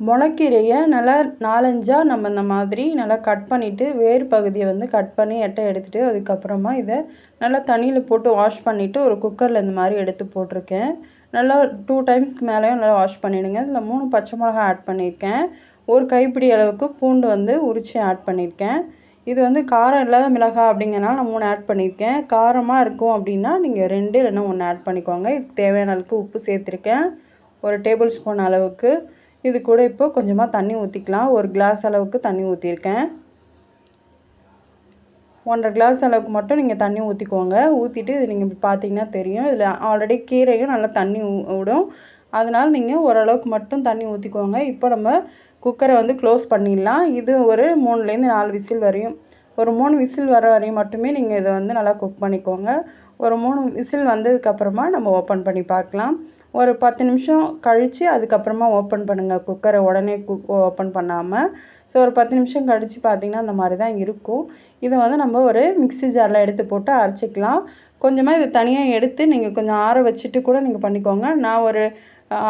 முளைக்கீரையை நல்லா நாலஞ்சாக நம்ம இந்த மாதிரி நல்லா கட் பண்ணிவிட்டு வேர் பகுதியை வந்து கட் பண்ணி எட்டை எடுத்துகிட்டு அதுக்கப்புறமா இதை நல்லா தண்ணியில் போட்டு வாஷ் பண்ணிவிட்டு ஒரு குக்கரில் இந்த மாதிரி எடுத்து போட்டிருக்கேன். நல்லா டூ டைம்ஸ்க்கு மேலேயும் நல்லா வாஷ் பண்ணிவிடுங்க இதில் மூணு பச்சை மிளகா ஆட் பண்ணியிருக்கேன். ஒரு கைப்பிடி அளவுக்கு பூண்டு வந்து உரித்து ஆட் பண்ணியிருக்கேன். இது வந்து காரம் இல்லாத மிளகாய் அப்படிங்கிறனால நான் மூணு ஆட் பண்ணியிருக்கேன். காரமாக இருக்கும் அப்படின்னா நீங்கள் ரெண்டு இல்லைன்னா ஒன்று ஆட் பண்ணிக்கோங்க. இதுக்கு தேவையான அளவுக்கு உப்பு சேர்த்துருக்கேன். ஒரு டேபிள் ஸ்பூன் அளவுக்கு. இது கூட இப்போ கொஞ்சமாக தண்ணி ஊற்றிக்கலாம் ஒரு கிளாஸ் அளவுக்கு தண்ணி ஊற்றிருக்கேன் ஒன்றரை கிளாஸ் அளவுக்கு மட்டும் நீங்கள் தண்ணி ஊற்றிக்கோங்க ஊற்றிட்டு இது நீங்கள் பார்த்தீங்கன்னா தெரியும். இதில் ஆல்ரெடி கீரையும் நல்லா தண்ணி விடும் அதனால் நீங்கள் ஓரளவுக்கு மட்டும் தண்ணி ஊற்றிக்கோங்க இப்போ நம்ம குக்கரை வந்து க்ளோஸ் பண்ணிடலாம். இது ஒரு மூணுலேருந்து நாலு விசில் வரையும் ஒரு மூணு விசில் வர வரையும் மட்டுமே நீங்கள் இதை வந்து நல்லா குக் பண்ணிக்கோங்க. ஒரு மூணு விசில் வந்ததுக்கப்புறமா நம்ம ஓப்பன் பண்ணி பார்க்கலாம். ஒரு பத்து நிமிஷம் கழித்து அதுக்கப்புறமா ஓப்பன் பண்ணுங்கள் குக்கரை உடனே குக் ஓப்பன் பண்ணாமல் ஸோ ஒரு பத்து நிமிஷம் கழித்து பார்த்தீங்கன்னா அந்த மாதிரி தான் இருக்கும். இதை வந்து நம்ம ஒரு மிக்ஸி ஜாரில் எடுத்து போட்டு அரைச்சிக்கலாம். கொஞ்சமாக இதை தனியாக எடுத்து நீங்கள் கொஞ்சம் ஆற வச்சுட்டு கூட நீங்கள் பண்ணிக்கோங்க. நான் ஒரு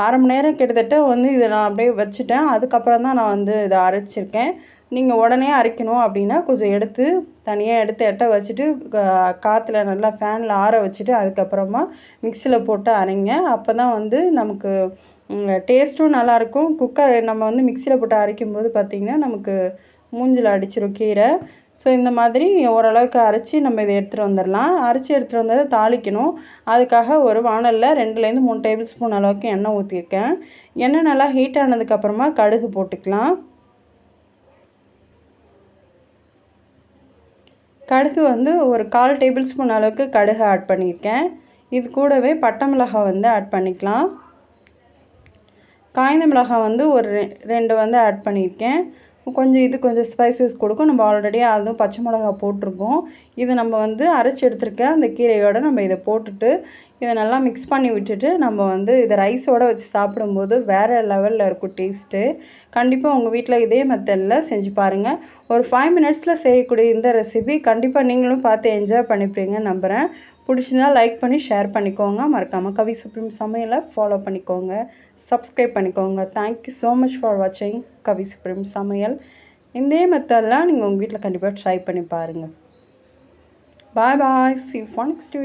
அரை மணி நேரம் கிட்டத்தட்ட வந்து இதை நான் அப்படியே வச்சுட்டேன். அதுக்கப்புறம் தான் நான் வந்து இதை அரைச்சிருக்கேன். நீங்கள் உடனே அரைக்கணும் அப்படின்னா கொஞ்சம் எடுத்து தனியாக எடுத்து எட்ட வச்சுட்டு காற்றுல நல்லா ஃபேனில் ஆற வச்சுட்டு அதுக்கப்புறமா மிக்சியில் போட்டு அரைங்க. அப்போ தான் வந்து நமக்கு டேஸ்ட்டும் நல்லாயிருக்கும் குக்கர் நம்ம வந்து மிக்சியில் போட்டு அரைக்கும் போது பார்த்திங்கன்னா நமக்கு மூஞ்சில் அடிச்சிடும் கீரை. ஸோ இந்த மாதிரி ஓரளவுக்கு அரைச்சி நம்ம இதை எடுத்துகிட்டு வந்துடலாம் அரைச்சி எடுத்துகிட்டு வந்ததை தாளிக்கணும். அதுக்காக ஒரு வானலில் ரெண்டுலேருந்து மூணு டேபிள் ஸ்பூன் அளவுக்கு எண்ணெய் ஊற்றிருக்கேன் எண்ணெய் நல்லா ஹீட் ஆனதுக்கப்புறமா கடுகு போட்டுக்கலாம். கடுகு வந்து ஒரு கால் டேபிள் ஸ்பூன் அளவுக்கு கடுகு ஆட் பண்ணியிருக்கேன். இது கூடவே பட்டை மிளகாய் வந்து ஆட் பண்ணிக்கலாம். காய்ந்த மிளகாய் வந்து ஒரு ரெண்டு வந்து ஆட் பண்ணியிருக்கேன். கொஞ்சம் இது கொஞ்சம் ஸ்பைசஸ் கொடுக்கும். நம்ம ஆல்ரெடி அதுவும் பச்சை மிளகா போட்டிருக்கோம். இது நம்ம வந்து அரைச்சி எடுத்துருக்க அந்த கீரையோடு நம்ம இதை போட்டுட்டு இதை நல்லா மிக்ஸ் பண்ணி விட்டுட்டு நம்ம வந்து இதை ரைஸோடு வச்சு சாப்பிடும்போது வேறு லெவலில் இருக்கும் டேஸ்ட்டு கண்டிப்பாக உங்கள் வீட்டில் இதே மெத்தடில் செஞ்சு பாருங்கள் ஒரு ஃபைவ் மினிட்ஸில் செய்யக்கூடிய இந்த ரெசிபி கண்டிப்பாக நீங்களும் பார்த்து என்ஜாய் பண்ணிப்பீங்கன்னு நம்புகிறேன் பிடிச்சிருந்தா லைக் பண்ணி ஷேர் பண்ணிக்கோங்க. மறக்காமல் கவி சுப்ரீம் சமையலை ஃபாலோ பண்ணிக்கோங்க. சப்ஸ்கிரைப் பண்ணிக்கோங்க. Thank you so much for வாட்சிங் கவி சுப்ரீம் சமையல். இதே மெத்தட்லாம் நீங்கள் உங்கள் வீட்டில் கண்டிப்பாக ட்ரை பண்ணி பாருங்கள் bye bye see for next